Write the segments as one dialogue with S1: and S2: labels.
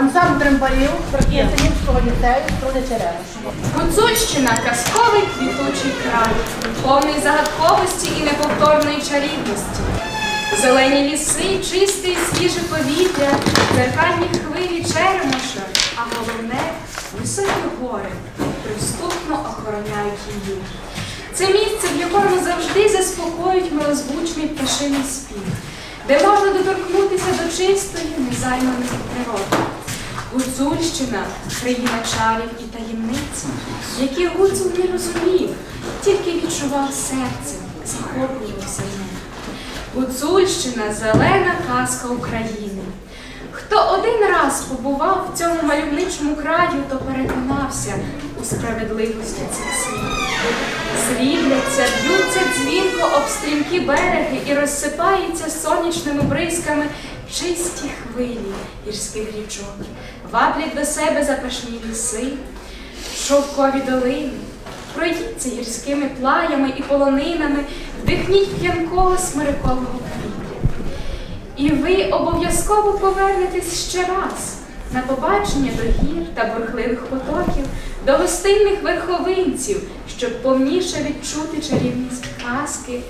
S1: Ансамбль трембарів Трохіясинівського ліцею Струни Черемиш.
S2: Гуцульщина казковий квітучий край, повний загадковості і неповторної чарівності. Зелені ліси, чисте і свіже повітря, зеркальні хвилі черемоша, а головне високі гори приступно охороняють її. Це місце, в якому завжди заспокоюють милозвучний пташиний спів, де можна доторкнутися до чистої, незайманої природи. Гуцульщина країна чарів і таємниць, які Гуцул не розумів, тільки відчував серцем, захоплювався ним. Гуцульщина зелена казка України. Хто один раз побував в цьому мальовничому краю, то переконався у справедливості цих слів. Срібляться, б'ються дзвінко об стрімкі береги і розсипаються сонячними бризками чисті хвилі гірських річок, ваблять до себе запашні ліси, шовкові долини. Пройдіться гірськими плаями і полонинами, вдихніть п'янкого смирикового повітря. І ви обов'язково повернетесь ще раз на побачення до гір та бурхливих потоків, до гостинних верховинців, щоб повніше відчути чарівність казки,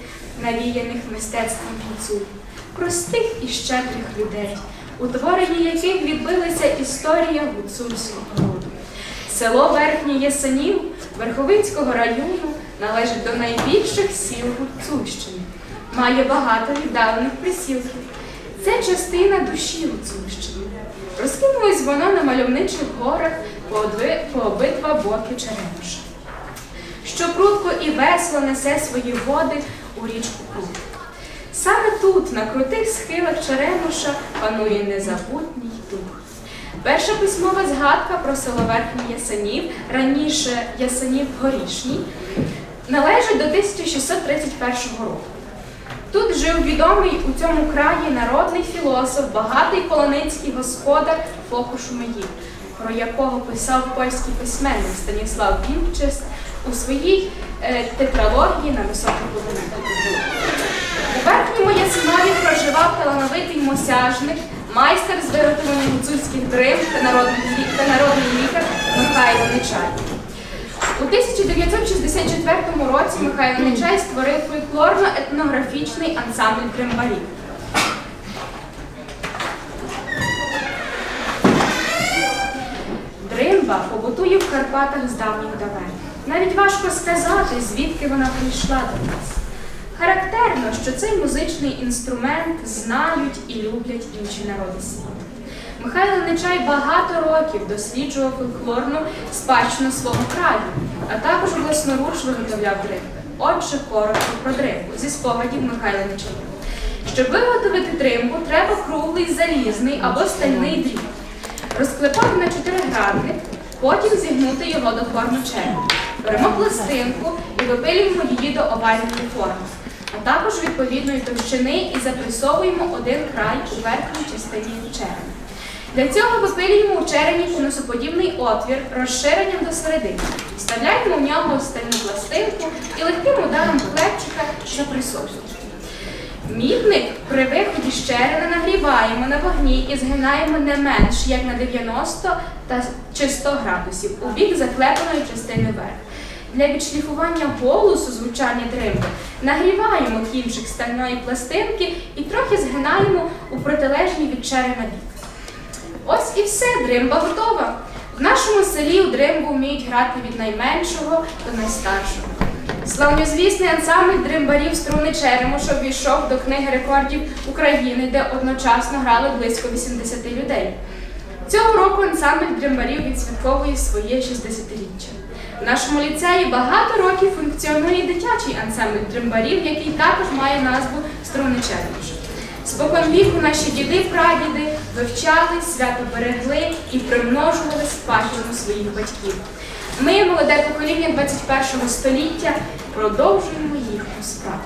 S2: навіяних мистецтвом гуцулів, простих і щедрих людей, у яких відбилася історія гуцульського роду. Село Верхній Ясенів Верховинського району належить до найбільших сіл Гуцульщини. Має багато віддалених присілків. Це частина душі Гуцульщини. Розкинулось воно на мальовничих горах по, одви- по обидва боки Черемоша, що прудко і весело несе свої води у річку Пруд. Саме тут, на крутих схилах Черемоша, панує незабутній дух. Перша письмова згадка про село Верхній Ясенів, раніше Ясенів Горішній, належить до 1631 року. Тут жив відомий у цьому краї народний філософ, багатий полоницький господар Фоку Шумеїв, про якого писав польський письменник Станіслав Вінчест у своїй е, тетралогії на високих будинах. Проживав талановитий мосяжник, майстер з виготовлення гуцульських дрим та народний, та народний лікар Михайло Нечай. У 1964 році Михайло Нечай створив фольклорно-етнографічний ансамбль дримбарів. Дримба побутує в Карпатах з давніх давен. Навіть важко сказати, звідки вона прийшла до нас. Характерно, що цей музичний інструмент знають і люблять інші народи світу. Михайло Нечай багато років досліджував фольклорну спадщину свого краю, а також власноруч виготовляв дримби. Отже, коротко про дримбу зі спогадів Михайла Нечая. Щоб виготовити дримбу, треба круглий залізний або стальний дріт. Розклепати на чотиригранник, потім зігнути його до форми черепа. Беремо пластинку і випилюємо її до овальної форми, а також відповідної товщини і запресовуємо один край у верхній частині черепа. Для цього випилюємо у черені конусоподібний отвір розширенням до середини. Вставляємо в нього стальну пластинку і легким ударом хлебчика запресовуємо. Мідник при виході з черена нагріваємо на вогні і згинаємо не менш як на 90 та чи 100 градусів у бік заклепаної частини верх. Для відшліфування голосу звучання дримби нагріваємо кінчик стальної пластинки і трохи згинаємо у протилежній від черена бік. Ось і все, дримба готова. В нашому селі у дримбу вміють грати від найменшого до найстаршого. Славнозвісний ансамбль дримбарів струни Черемоша ввійшов до книги рекордів України, де одночасно грали близько 80 людей. Цього року ансамбль дримбарів відсвятковує своє 60-річчя. В нашому ліцеї багато років функціонує дитячий ансамбль дримбарів, який також має назву Струни Черемоша. Спокон віку наші діди прадіди вивчали, свято берегли і примножували спадщину своїх батьків. Ми, молоде покоління 21 століття, продовжуємо їхню справу.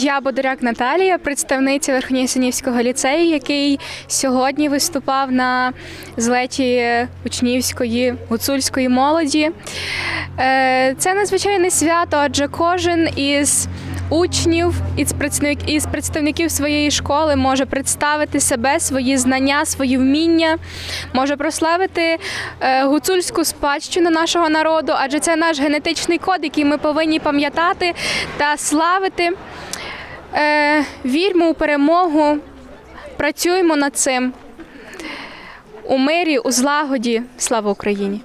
S2: Я Бодоряк Наталія, представниця Верхньосинівського ліцею, який сьогодні виступав на злеті учнівської гуцульської молоді. Е, Це надзвичайне свято, адже кожен із учнів представник- із представників своєї школи може представити себе, свої знання, свої вміння, може прославити е, гуцульську спадщину нашого народу, адже це наш генетичний код, який ми повинні пам'ятати та славити. Е, Вірмо у перемогу, працюємо над цим у мирі, у злагоді. Слава Україні!